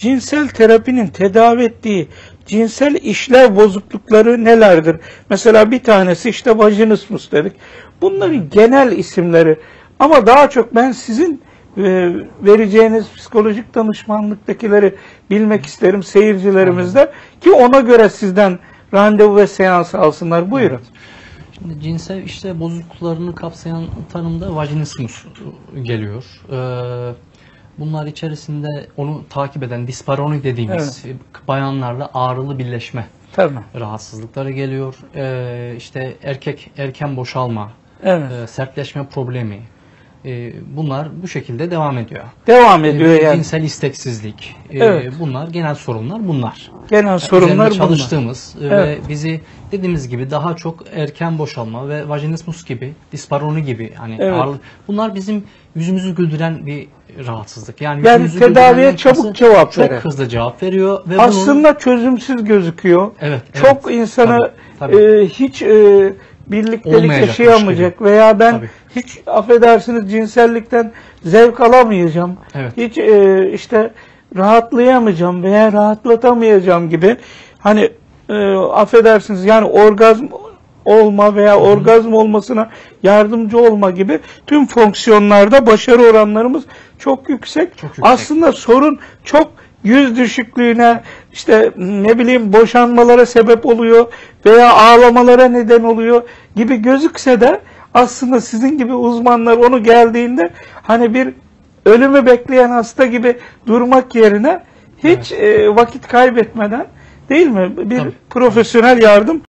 cinsel terapinin tedavi ettiği cinsel işlev bozuklukları nelerdir? Mesela bir tanesi işte vajinismus dedik. Bunların genel isimleri ama daha çok ben sizin e, vereceğiniz psikolojik danışmanlıktakileri bilmek isterim seyircilerimizde ki ona göre sizden randevu ve seans alsınlar. Buyurun. Şimdi cinsel işte bozukluklarını kapsayan tanımda vajinismus geliyor. Ee, bunlar içerisinde onu takip eden disparoni dediğimiz bayanlarla ağrılı birleşme Tamam. rahatsızlıkları geliyor. Ee, işte erkek erken boşalma, Evet. e, sertleşme problemi. e, bunlar bu şekilde devam ediyor. Devam E, ediyor yani. Cinsel isteksizlik. e, Evet. Bunlar genel sorunlar bunlar. Genel Üzerinde sorunlar bunlar. çalıştığımız e, Evet. ve bizi dediğimiz gibi daha çok erken boşalma ve vajinismus gibi, disparoni gibi hani Evet. ağırlık- bunlar bizim yüzümüzü güldüren bir rahatsızlık. Yani, Yani tedaviye çabuk cevap çok veren. hızlı cevap veriyor ve bunun Aslında çözümsüz gözüküyor. evet, Çok evet. insanı Tabii, tabii. e, hiç e, birliktelik yaşayamayacak veya ben Tabii. hiç affedersiniz cinsellikten zevk alamayacağım. Evet. Hiç e, işte rahatlayamayacağım veya rahatlatamayacağım gibi hani e, affedersiniz yani orgazm olma veya orgazm olmasına yardımcı olma gibi tüm fonksiyonlarda başarı oranlarımız çok yüksek. Çok yüksek. Aslında sorun çok yüz düşüklüğüne işte ne bileyim boşanmalara sebep oluyor veya ağlamalara neden oluyor gibi gözükse de aslında sizin gibi uzmanlar onu geldiğinde hani bir ölümü bekleyen hasta gibi durmak yerine hiç e, vakit kaybetmeden değil mi bir Tabii. profesyonel yardım